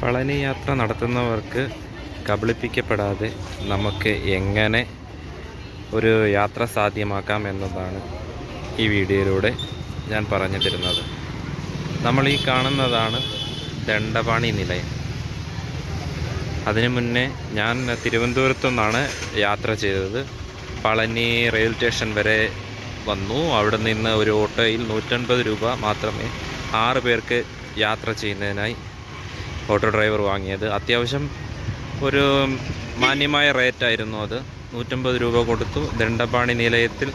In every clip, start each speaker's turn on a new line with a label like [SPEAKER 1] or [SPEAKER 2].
[SPEAKER 1] പളനി യാത്ര നടത്തുന്നവർക്ക് കബളിപ്പിക്കപ്പെടാതെ നമുക്ക് എങ്ങനെ ഒരു യാത്ര സാധ്യമാക്കാം എന്നതാണ് ഈ വീഡിയോയിലൂടെ ഞാൻ പറഞ്ഞു തരുന്നത്. നമ്മൾ ഈ കാണുന്നതാണ് ദണ്ഡപാണി നിലയം. അതിനു മുന്നേ ഞാൻ തിരുവനന്തപുരത്തു നിന്നാണ് യാത്ര ചെയ്തത്. പളനി റെയിൽവേ സ്റ്റേഷൻ വരെ വന്നു. അവിടെ നിന്ന് ഒരു ഓട്ടോയിൽ നൂറ്റൻപത് രൂപ മാത്രമേ ആറ് പേർക്ക് യാത്ര ചെയ്യുന്നതിനായി ഓട്ടോ ഡ്രൈവർ വാങ്ങിയത്. അത്യാവശ്യം ഒരു മാന്യമായ റേറ്റായിരുന്നു അത്. നൂറ്റമ്പത് രൂപ കൊടുത്തു. ദണ്ഡപാണി നിലയത്തിൽ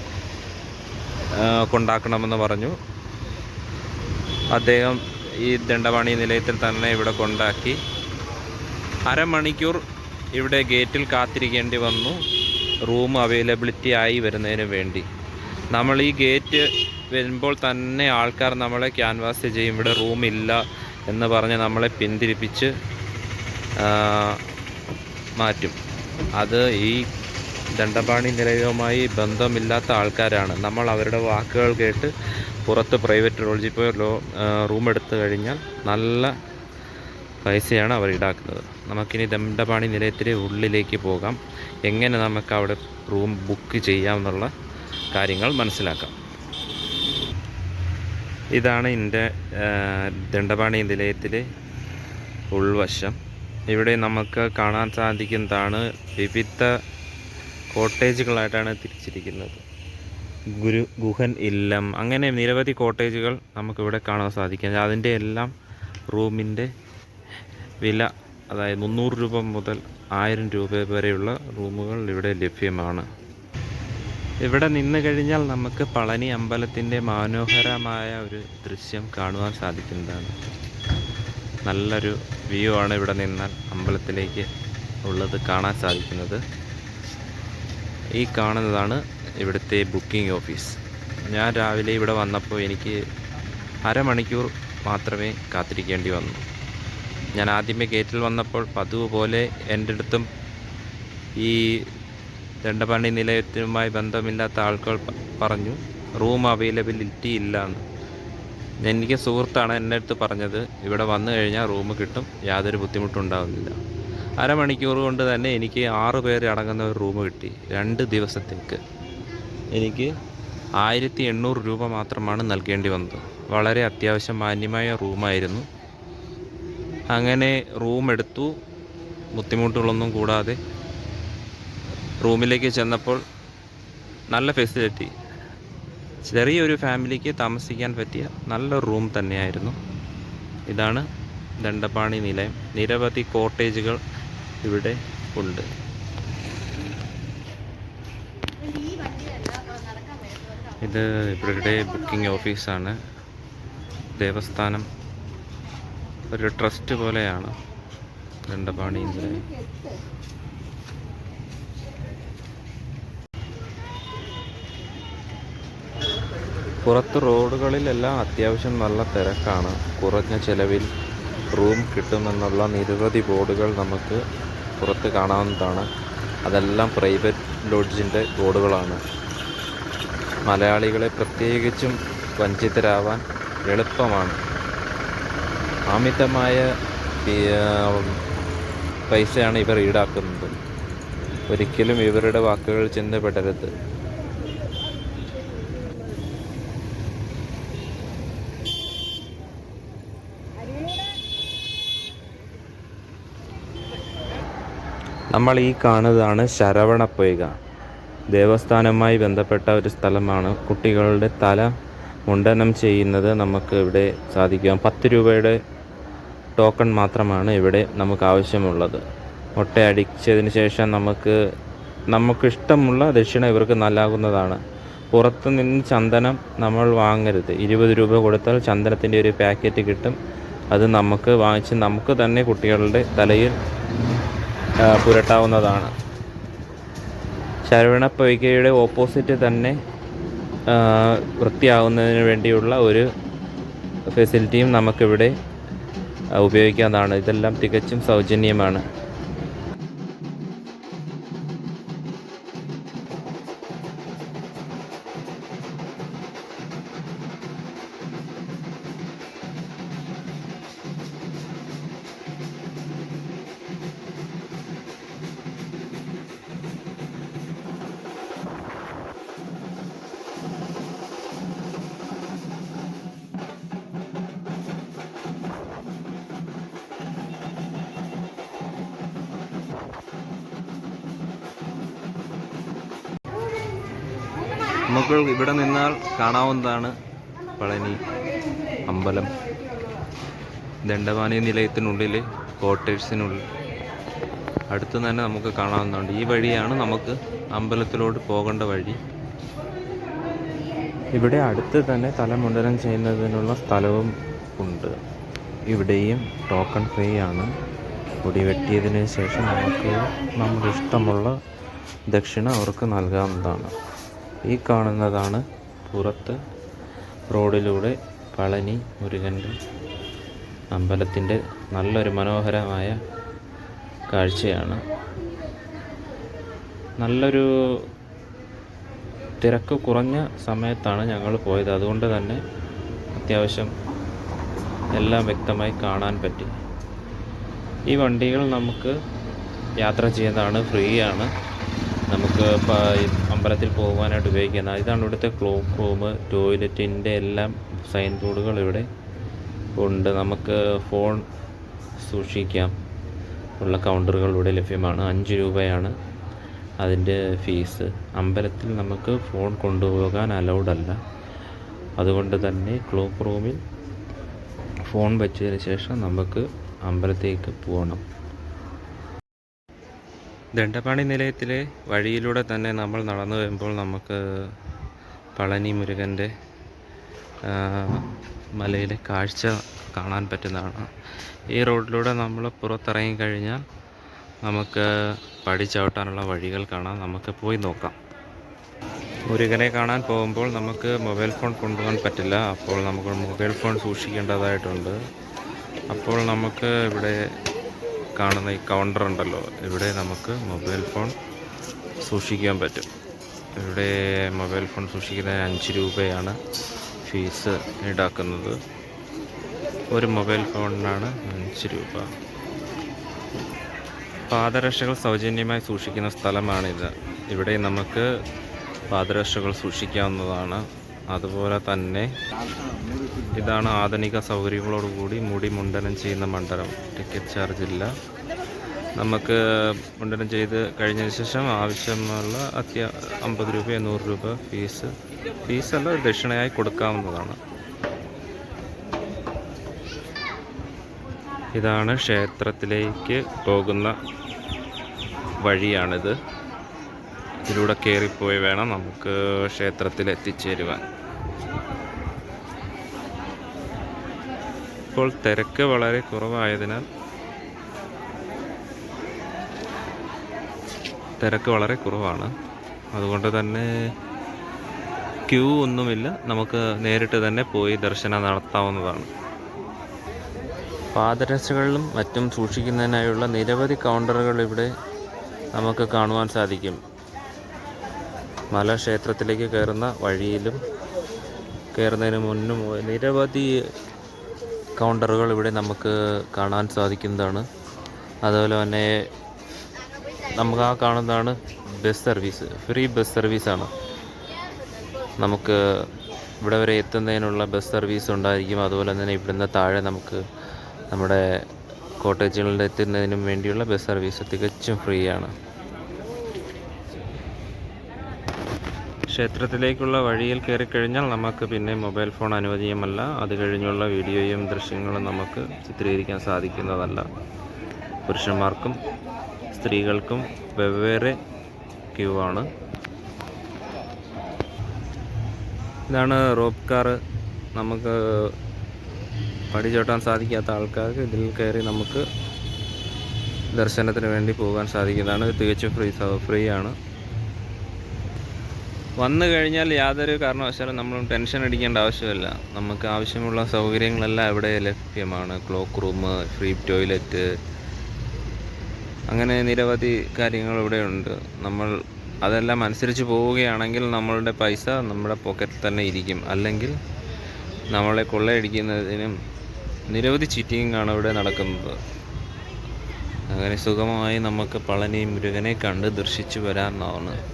[SPEAKER 1] കൊണ്ടാക്കണമെന്ന് പറഞ്ഞു. അദ്ദേഹം ഈ ദണ്ഡപാണി നിലയത്തിൽ തന്നെ ഇവിടെ കൊണ്ടാക്കി. അരമണിക്കൂർ ഇവിടെ ഗേറ്റിൽ കാത്തിരിക്കേണ്ടി വന്നു. റൂം അവൈലബിലിറ്റി ആയി വരുന്നതിന് വേണ്ടി. നമ്മൾ ഈ ഗേറ്റ് വരുമ്പോൾ തന്നെ ആൾക്കാർ നമ്മളെ ക്യാൻവാസ് ചെയ്യും. ഇവിടെ റൂമില്ല. എന്ന് പറഞ്ഞ് നമ്മളെ പിന്തിരിപ്പിച്ച് മാറ്റും. അത് ഈ ദണ്ഡപാണി നിലയവുമായി ബന്ധമില്ലാത്ത ആൾക്കാരാണ്. നമ്മൾ അവരുടെ വാക്കുകൾ കേട്ട് പുറത്ത് പ്രൈവറ്റ് ലോഡ്ജിൽ പോയി ലോ റൂം എടുത്തു കഴിഞ്ഞാൽ നല്ല പൈസയാണ് അവർ ഈടാക്കുന്നത്. നമുക്കിനി ദണ്ഡപാണി നിലയത്തിലെ ഉള്ളിലേക്ക് പോകാം. എങ്ങനെ നമുക്ക് അവിടെ റൂം ബുക്ക് ചെയ്യാമെന്നുള്ള കാര്യങ്ങൾ മനസ്സിലാക്കാം. ഇതാണ് എന്റെ ദണ്ഡപാണി നിലയത്തിലെ ഉൾവശം. ഇവിടെ നമുക്ക് കാണാൻ സാധിക്കുന്നതാണ് വിവിധ കോട്ടേജുകളായിട്ടാണ് തിരിച്ചിരിക്കുന്നത്. ഗുരു ഗുഹൻ ഇല്ലം. അങ്ങനെ നിരവധി കോട്ടേജുകൾ നമുക്കിവിടെ കാണാൻ സാധിക്കും. അതിന്റെ എല്ലാം റൂമിന്റെ വില അതായത് മുന്നൂറ് രൂപ മുതൽ ആയിരം രൂപ വരെയുള്ള റൂമുകൾ ഇവിടെ ലഭ്യമാണ്. ഇവിടെ നിന്ന് കഴിഞ്ഞാൽ നമുക്ക് പളനി അമ്പലത്തിന്റെ മനോഹരമായ ഒരു ദൃശ്യം കാണുവാൻ സാധിക്കുന്നതാണ്. നല്ലൊരു വ്യൂ ആണ് ഇവിടെ നിന്നാൽ അമ്പലത്തിലേക്ക് ഉള്ളത് കാണാൻ സാധിക്കുന്നത്. ഈ കാണുന്നതാണ് ഇവിടുത്തെ ബുക്കിംഗ് ഓഫീസ് ഞാൻ രാവിലെ ഇവിടെ വന്നപ്പോൾ എനിക്ക് അരമണിക്കൂർ മാത്രമേ കാത്തിരിക്കേണ്ടി വന്നു. ഞാൻ ആദ്യമേ ഗേറ്റിൽ വന്നപ്പോൾ പതിവ് പോലെ എന്റെ അടുത്തും ഈ ദണ്ഡപാണി നിലയത്തിനുമായി ബന്ധമില്ലാത്ത ആൾക്കാർ പറഞ്ഞു റൂം അവൈലബിലിറ്റി ഇല്ല എന്ന് എനിക്ക് സുഹൃത്താണ് എന്റെ അടുത്ത് പറഞ്ഞത്. ഇവിടെ വന്നു കഴിഞ്ഞാൽ റൂം കിട്ടും. യാതൊരു ബുദ്ധിമുട്ടും ഉണ്ടാവുന്നില്ല അരമണിക്കൂർ കൊണ്ട് തന്നെ എനിക്ക് ആറ് പേര് അടങ്ങുന്ന ഒരു റൂം കിട്ടി. രണ്ട് ദിവസത്തേക്ക്. എനിക്ക് ആയിരത്തി എണ്ണൂറ് രൂപ മാത്രമാണ് നൽകേണ്ടി വന്നത്. വളരെ അത്യാവശ്യം മാന്യമായ റൂമായിരുന്നു. അങ്ങനെ റൂം എടുത്തു. ബുദ്ധിമുട്ടുകളൊന്നും കൂടാതെ റൂമിലേക്ക് ചെന്നപ്പോൾ നല്ല ഫെസിലിറ്റി ചെറിയൊരു ഫാമിലിക്ക് താമസിക്കാൻ പറ്റിയ നല്ല റൂം തന്നെയായിരുന്നു. ഇതാണ് ദണ്ഡപാണി നിലയം. നിരവധി കോട്ടേജുകൾ ഇവിടെ ഉണ്ട്. ഇത് ഇവരുടെ ബുക്കിംഗ് ഓഫീസാണ്. ദേവസ്ഥാനം ഒരു ട്രസ്റ്റ് പോലെയാണ് ദണ്ഡപാണി നിലയം. പുറത്ത് റോഡുകളിലെല്ലാം അത്യാവശ്യം നല്ല തിരക്കാണ്. കുറഞ്ഞ ചിലവിൽ റൂം കിട്ടുമെന്നുള്ള നിരവധി ബോർഡുകൾ നമുക്ക് പുറത്ത് കാണാവുന്നതാണ്. അതെല്ലാം പ്രൈവറ്റ് ലോഡ്ജിന്റെ ബോർഡുകളാണ്. മലയാളികളെ പ്രത്യേകിച്ചും വഞ്ചിതരാവാൻ എളുപ്പമാണ്. അമിതമായ പൈസയാണ് ഇവർ ഈടാക്കുന്നത്. ഒരിക്കലും ഇവരുടെ വാക്കുകൾ ചെന്ന് നമ്മൾ ഈ കാണുന്നതാണ് ശരവണപ്പൊയ്ക ദേവസ്ഥാനവുമായി ബന്ധപ്പെട്ട ഒരു സ്ഥലമാണ്. കുട്ടികളുടെ തല മുണ്ടനം ചെയ്യുന്നത് നമുക്ക് ഇവിടെ സാധിക്കാം. പത്ത് രൂപയുടെ ടോക്കൺ മാത്രമാണ് ഇവിടെ നമുക്ക് ആവശ്യമുള്ളത്. മുട്ടയടിച്ചതിന് ശേഷം നമുക്ക് നമുക്കിഷ്ടമുള്ള ദക്ഷിണ ഇവർക്ക് നൽകാവുന്നതാണ് പുറത്തു നിന്ന് ചന്ദനം നമ്മൾ വാങ്ങരുത്. ഇരുപത് രൂപ കൊടുത്താൽ ചന്ദനത്തിന്റെ ഒരു പാക്കറ്റ് കിട്ടും. അത് നമുക്ക് വാങ്ങിച്ച് നമുക്ക് തന്നെ കുട്ടികളുടെ തലയിൽ പുരട്ടാവുന്നതാണ്. ശരവണ പൈകയുടെ ഓപ്പോസിറ്റ് തന്നെ വൃത്തിയാവുന്നതിന് വേണ്ടിയുള്ള ഒരു ഫെസിലിറ്റിയും നമുക്കിവിടെ ഉപയോഗിക്കാവുന്നതാണ്. ഇതെല്ലാം തികച്ചും സൗജന്യമാണ്. നമുക്ക് ഇവിടെ നിന്നാൽ കാണാവുന്നതാണ് പളനി അമ്പലം. ദണ്ഡമാനി നിലയത്തിനുള്ളിൽ കോട്ടേഴ്സിനുള്ളിൽ. അടുത്ത് തന്നെ നമുക്ക് കാണാവുന്നതുണ്ട് ഈ വഴിയാണ് നമുക്ക് അമ്പലത്തിലോട്ട് പോകേണ്ട വഴി. ഇവിടെ അടുത്ത് തന്നെ തലമുണ്ടനം ചെയ്യുന്നതിനുള്ള സ്ഥലവും ഉണ്ട്. ഇവിടെയും ടോക്കൺ ഫ്രീ ആണ്. മുടി വെട്ടിയതിന് ശേഷം നമുക്ക് നമ്മുടെ ഇഷ്ടമുള്ള ദക്ഷിണ അവർക്ക് നൽകാവുന്നതാണ്. ഈ കാണുന്നതാണ് പുറത്ത് റോഡിലൂടെ പളനി മുരുകന്റെ അമ്പലത്തിന്റെ നല്ലൊരു മനോഹരമായ കാഴ്ചയാണ്. നല്ലൊരു തിരക്ക് കുറഞ്ഞ സമയത്താണ് ഞങ്ങൾ പോയത്. അതുകൊണ്ട് തന്നെ അത്യാവശ്യം എല്ലാം വ്യക്തമായി കാണാൻ പറ്റി. ഈ വണ്ടികൾ നമുക്ക് യാത്ര ചെയ്യുന്നതാണ് ഫ്രീ ആണ് നമുക്ക് അമ്പലത്തിൽ പോകുവാനായിട്ട് ഉപയോഗിക്കുന്ന ഇതാണ് ഇവിടുത്തെ ക്ലോക്ക് റൂം ടോയ്ലറ്റിന്റെ എല്ലാം സൈൻ ബോർഡുകൾ ഇവിടെ ഉണ്ട്. നമുക്ക് ഫോൺ സൂക്ഷിക്കാം. ഉള്ള കൗണ്ടറുകൾ ഇവിടെ ലഭ്യമാണ്. അഞ്ച് രൂപയാണ് അതിന്റെ ഫീസ്. അമ്പലത്തിൽ നമുക്ക് ഫോൺ കൊണ്ടുപോകാൻ അലൗഡ് അല്ല. അതുകൊണ്ട് തന്നെ ക്ലോക്ക് റൂമിൽ ഫോൺ വെച്ചതിന് ശേഷം നമുക്ക് അമ്പലത്തേക്ക് പോകണം ദണ്ഡപാണി നിലയത്തിലെ വഴിയിലൂടെ തന്നെ നമ്മൾ നടന്നു വരുമ്പോൾ നമുക്ക് പളനി മുരുകന്റെ മലയിലെ കാഴ്ച കാണാൻ പറ്റുന്നതാണ്. ഈ റോഡിലൂടെ നമ്മൾ പുറത്തിറങ്ങി കഴിഞ്ഞാൽ നമുക്ക് പടി ചവിട്ടാനുള്ള വഴികൾ കാണാം. നമുക്ക് പോയി നോക്കാം. മുരുകനെ കാണാൻ പോകുമ്പോൾ നമുക്ക് മൊബൈൽ ഫോൺ കൊണ്ടുപോകാൻ പറ്റില്ല. അപ്പോൾ നമുക്ക് മൊബൈൽ ഫോൺ സൂക്ഷിക്കേണ്ടതായിട്ടുണ്ട്. അപ്പോൾ നമുക്ക് ഇവിടെ കാണുന്ന ഈ കൗണ്ടർ ഉണ്ടല്ലോ ഇവിടെ നമുക്ക് മൊബൈൽ ഫോൺ സൂക്ഷിക്കാൻ പറ്റും. ഇവിടെ മൊബൈൽ ഫോൺ സൂക്ഷിക്കുന്നതിന് അഞ്ച് രൂപയാണ് ഫീസ് ഈടാക്കുന്നത്. ഒരു മൊബൈൽ ഫോണിനാണ് അഞ്ച് രൂപ. പാദരക്ഷകൾ സൗജന്യമായി സൂക്ഷിക്കുന്ന സ്ഥലമാണിത്. ഇവിടെ നമുക്ക് പാദരക്ഷകൾ സൂക്ഷിക്കാവുന്നതാണ്. അതുപോലെ തന്നെ ഇതാണ് ആധുനിക സൗകര്യങ്ങളോടുകൂടി മുടി മുണ്ടനം ചെയ്യുന്ന മണ്ഡലം ടിക്കറ്റ് ചാർജ് ഇല്ല. നമുക്ക് മുണ്ടനം ചെയ്ത് കഴിഞ്ഞതിന് ശേഷം ആവശ്യമുള്ള അത്യ അമ്പത് രൂപ നൂറ് രൂപ ഫീസ് ഫീസല്ല ദക്ഷിണയായി കൊടുക്കാവുന്നതാണ്. ഇതാണ് ക്ഷേത്രത്തിലേക്ക് പോകുന്ന വഴിയാണിത്. ഇതിലൂടെ കയറിപ്പോയി വേണം നമുക്ക് ക്ഷേത്രത്തിൽ എത്തിച്ചേരുവാൻ. ഇപ്പോൾ തിരക്ക് വളരെ കുറവായതിനാൽ തിരക്ക് വളരെ കുറവാണ്. അതുകൊണ്ട് തന്നെ ക്യൂ ഒന്നുമില്ല. നമുക്ക് നേരിട്ട് തന്നെ പോയി ദർശനം നടത്താവുന്നതാണ്. പാദരക്ഷകളിലും മറ്റും സൂക്ഷിക്കുന്നതിനായുള്ള നിരവധി കൗണ്ടറുകൾ ഇവിടെ നമുക്ക് കാണുവാൻ സാധിക്കും. മല ക്ഷേത്രത്തിലേക്ക് കയറുന്ന വഴിയിലും കയറുന്നതിന് മുന്നും നിരവധി കൗണ്ടറുകൾ ഇവിടെ നമുക്ക് കാണാൻ സാധിക്കുന്നതാണ്. അതുപോലെ തന്നെ നമുക്ക് ആ കാണുന്നതാണ് ബസ് സർവീസ് ഫ്രീ ബസ് സർവീസാണ് നമുക്ക് ഇവിടെ വരെ എത്തുന്നതിനുള്ള ബസ് സർവീസ് ഉണ്ടായിരിക്കും. അതുപോലെ തന്നെ ഇവിടുന്ന് താഴെ നമുക്ക് നമ്മുടെ കോട്ടേജുകളിൽ എത്തുന്നതിനും വേണ്ടിയുള്ള ബസ് സർവീസ് തികച്ചും ഫ്രീ ആണ്. ക്ഷേത്രത്തിലേക്കുള്ള വഴിയിൽ കയറി കഴിഞ്ഞാൽ നമുക്ക് പിന്നെ മൊബൈൽ ഫോൺ അനുവദനീയമല്ല. അത് കഴിഞ്ഞുള്ള വീഡിയോയും ദൃശ്യങ്ങളും നമുക്ക് ചിത്രീകരിക്കാൻ സാധിക്കുന്നതല്ല. പുരുഷന്മാർക്കും സ്ത്രീകൾക്കും വെവ്വേറെ ക്യൂ ആണ്. ഇതാണ് റോപ്പ് കാറ് നമുക്ക് പടി ചോട്ടാൻ സാധിക്കാത്ത ആൾക്കാർക്ക് ഇതിൽ കയറി നമുക്ക് ദർശനത്തിന് വേണ്ടി പോകാൻ സാധിക്കുന്നതാണ്. തികച്ചും ഫ്രീ ഫ്രീ ആണ് വന്നു കഴിഞ്ഞാൽ യാതൊരു കാരണവശാലും നമ്മൾ ടെൻഷൻ അടിക്കേണ്ട ആവശ്യമില്ല. നമുക്ക് ആവശ്യമുള്ള സൗകര്യങ്ങളെല്ലാം ഇവിടെ ലഭ്യമാണ്. ക്ലോക്ക് റൂം ഫ്രീ ടോയ്ലറ്റ് അങ്ങനെ നിരവധി കാര്യങ്ങൾ ഇവിടെ ഉണ്ട്. നമ്മൾ അതെല്ലാം അനുസരിച്ച് പോവുകയാണെങ്കിൽ നമ്മളുടെ പൈസ നമ്മുടെ പോക്കറ്റിൽ തന്നെ ഇരിക്കും. അല്ലെങ്കിൽ നമ്മളെ കൊള്ളയടിക്കുന്നതിനും നിരവധി ചീറ്റിംഗ് ആണ് ഇവിടെ നടക്കുന്നത്. അങ്ങനെ സുഖമായി നമുക്ക് പളനി മുരുകനെ കണ്ട് ദർശിച്ചു വരാവുന്നതാണ്.